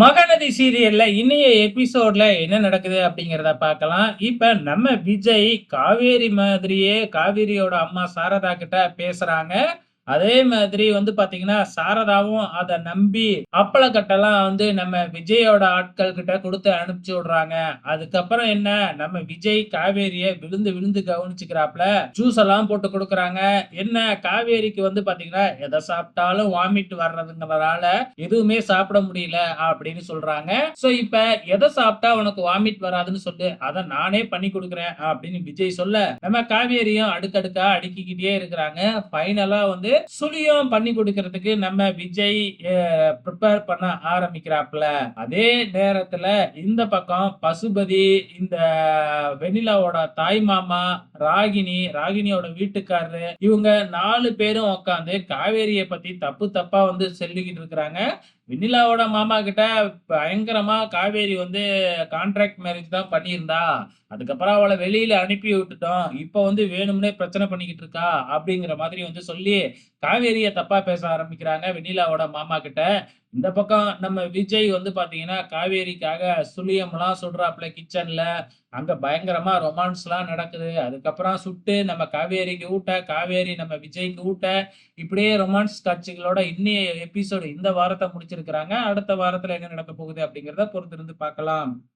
மகநதி சீரியல்ல இன்னைய எபிசோட்ல என்ன நடக்குது அப்படிங்கிறத பார்க்கலாம். இப்ப நம்ம விஜய் காவேரி மாதிரியே காவேரியோட அம்மா சாரதா கிட்ட பேசுறாங்க. அதே மாதிரி வந்து பார்த்தீங்கன்னா, சாரதாவும் அதை நம்பி அப்பளக்கட்டெல்லாம் வந்து நம்ம விஜயோட ஆட்கள் கிட்ட கொடுத்து அனுப்பிச்சு விடுறாங்க. அதுக்கப்புறம் என்ன நம்ம விஜய் காவேரிய விழுந்து விழுந்து கவனிச்சுக்கிறாப்ல. ஜூஸ் எல்லாம் போட்டு கொடுக்குறாங்க என்ன காவேரிக்கு வந்து பார்த்தீங்கன்னா, எதை சாப்பிட்டாலும் வாமிட் வர்றதுங்கிறனால எதுவுமே சாப்பிட முடியல அப்படின்னு சொல்றாங்க. சோ இப்ப எதை சாப்பிட்டா உனக்கு வாமிட் வராதுன்னு சொல்லு. அதை நானே பண்ணி கொடுக்குறேன் அப்படின்னு விஜய் சொல்ல, நம்ம காவேரியும் அடுக்கடுக்கா அடுக்கிக்கிட்டே இருக்கிறாங்க. ஃபைனலா வந்து சுழியம் பண்ணி கொடுக்கறதுக்கு நம்ம விஜய் ப்ரிப்பேர் பிரிப்பேர் பண்ண ஆரம்பிக்கிறாப்ல. அதே நேரத்துல இந்த பக்கம் பசுபதி, இந்த வெண்ணிலாவோட தாய் மாமா, ராகினி, ராகினியோட வீட்டுக்காரரு இவங்க நாலு பேரும் உட்காந்து காவேரியை பத்தி தப்பு தப்பா வந்து சொல்லிக்கிட்டு இருக்கிறாங்க. வெண்ணிலாவோட மாமா கிட்ட பயங்கரமா காவேரி வந்து கான்ட்ராக்ட் மேரேஜ் தான் பண்ணியிருந்தா. அதுக்கப்புறம் அவளை வெளியில அனுப்பி விட்டுட்டோம். இப்ப வந்து வேணும்னே பிரச்சனை பண்ணிக்கிட்டு இருக்கா அப்படிங்கிற மாதிரி வந்து சொல்லி காவேரிய தப்பா பேச ஆரம்பிக்கிறாங்க வெண்ணிலாவோட மாமா கிட்ட. இந்த பக்கம் நம்ம விஜய் வந்து பாத்தீங்கன்னா காவேரிக்காக சுழியம்லாம் சுடுறாப்ல கிச்சன்ல. அங்க பயங்கரமா ரொமான்ஸ் எல்லாம் நடக்குது. அதுக்கப்புறம் சுட்டு நம்ம காவேரிக்கு ஊட்ட, காவேரி நம்ம விஜய்க்கு ஊட்ட, இப்படியே ரொமான்ஸ் காட்சிகளோட இன்னைய எபிசோடு இந்த வாரத்தை முடிச்சிருக்கிறாங்க. அடுத்த வாரத்துல என்ன நடக்கப் போகுது அப்படிங்கிறத பொறுத்திருந்து பார்க்கலாம்.